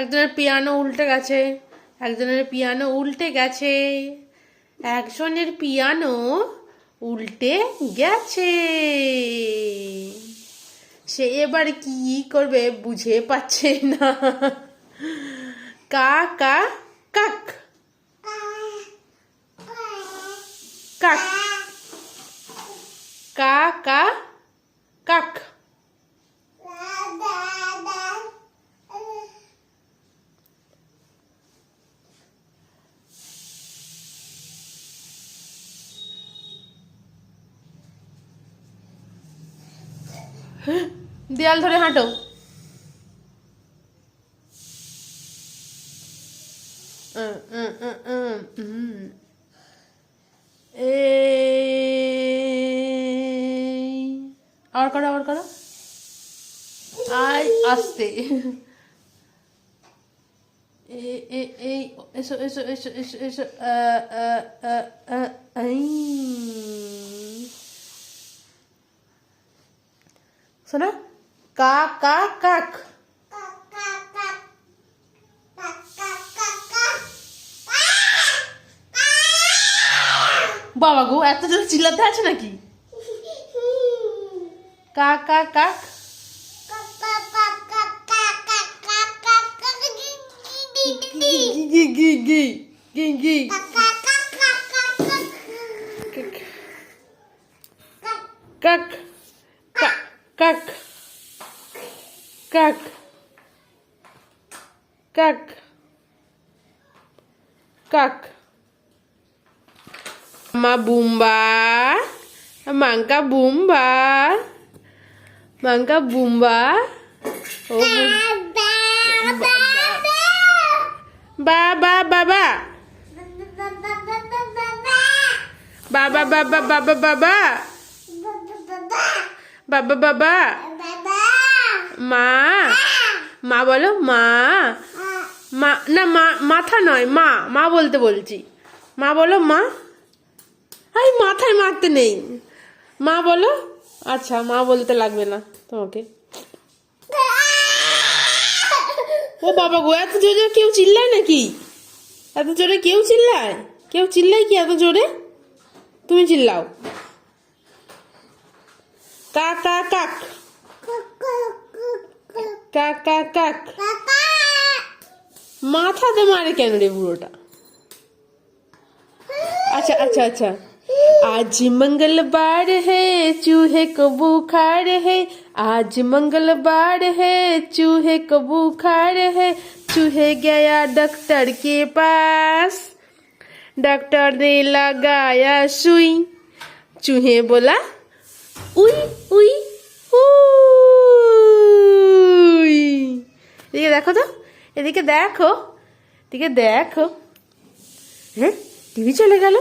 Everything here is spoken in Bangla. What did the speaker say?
একজনের পিয়ানো উল্টে গেছে, একজনের পিয়ানো উল্টে গেছে, একজনের পিয়ানো উল্টে গেছে। সে এবার কি করবে বুঝে পাচ্ছে না। কা কা, কাক। কাক। কা কা, কাক। দেয়াল ধরে হাঁটো। আবার করো আবার করো। আই আসতে। এ এ এই এসো এসো এসো এসো এসো আ, আ, আ, আ, আই। শোনা কা কা কাক বাবা গো এত জোরে চিল্লাতে আছে নাকি কা কা কাক গি Kak, kak, kak, Как? Как? Mabumba, mangga bumba, mangga bumba. Oh, baba, baba, baba, baba, baba, baba, baba, baba, baba, baba, baba. বাবা বাবা। মা। মা বলো, মা। মা, না, মা, মাথা নয়, মা। মা বলতে বলছি। মা বলো, মা। আই, মাথায় মারতে নেই। মা বলো। আচ্ছা মা বলতে লাগবে না তোমাকে। ও বাবা গো, এত জোরে কেউ চিল্লায় নাকি? এত জোরে কেউ চিল্লায়? কেউ চিল্লায় কি এত জোরে? তুমি চিল্লাও। কাক কাক কাক কাক কাক কাক মাথাতে মারে কেন রে বুড়োটা अच्छा अच्छा अच्छा आज मंगलवार है चूहे को बुखार है आज मंगलवार है चूहे को बुखार है चूहे गया डॉक्टर के पास डॉक्टर ने लगाया सुई चूहे बोला উই উই উই। এদিকে দেখো তো এদিকে দেখো এদিকে দেখো। হ্যাঁ টিভি চলে গেল।